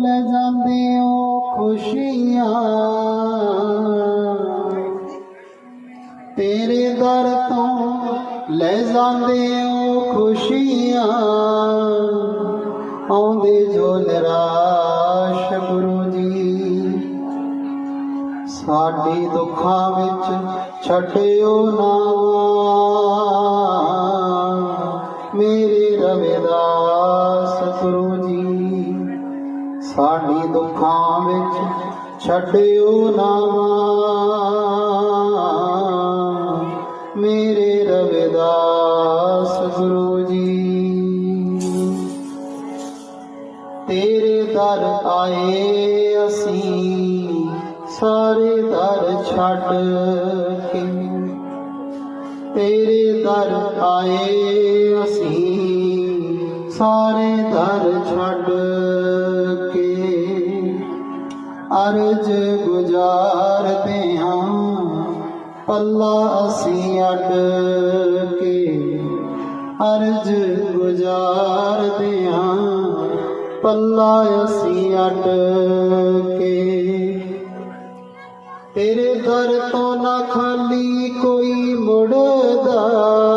ਲੈ ਜਾਂਦੇ ਹੋ ਖੁਸ਼ੀਆਂ। ਤੇਰੇ ਦਰ ਤੋਂ ਲੈ ਜਾਂਦੇ ਹੋ ਖੁਸ਼ੀਆਂ। ਆਉਂਦੇ ਜੋ ਨਿਰਾਸ਼ ਗੁਰੂ ਜੀ। ਸਾਡੇ ਦੁੱਖਾਂ ਵਿੱਚ ਛੱਡਿਓ ਨਾ ਮੇਰੇ ਰਵਿਦਾਸ ਗੁਰੂ ਸਾਡੀ ਦੁੱਖਾਂ ਵਿੱਚ ਛੱਡਿਓ ਨਾ ਮੇਰੇ ਰਵਿਦਾਸ ਗੁਰੂ ਜੀ। ਤੇਰੇ ਦਰ ਆਏ ਅਸੀਂ, ਸਾਰੇ ਦਰ ਛੱਡ ਕੇ। ਤੇਰੇ ਦਰ ਆਏ ਅਸੀਂ, ਸਾਰੇ ਦਰ ਛੱਡ ਅਰਜ ਗੁਜ਼ਾਰਦੇ ਹਾਂ। ਪੱਲਾ ਅਸੀਂ ਅੱਡ ਕੇ ਅਰਜ ਗੁਜ਼ਾਰਦੇ ਹਾਂ। ਪੱਲਾ ਅਸੀਂ ਅੱਡ ਕੇ। ਤੇਰੇ ਦਰ ਤੋਂ ਨਾ ਖਾਲੀ ਕੋਈ ਮੁੜਦਾ।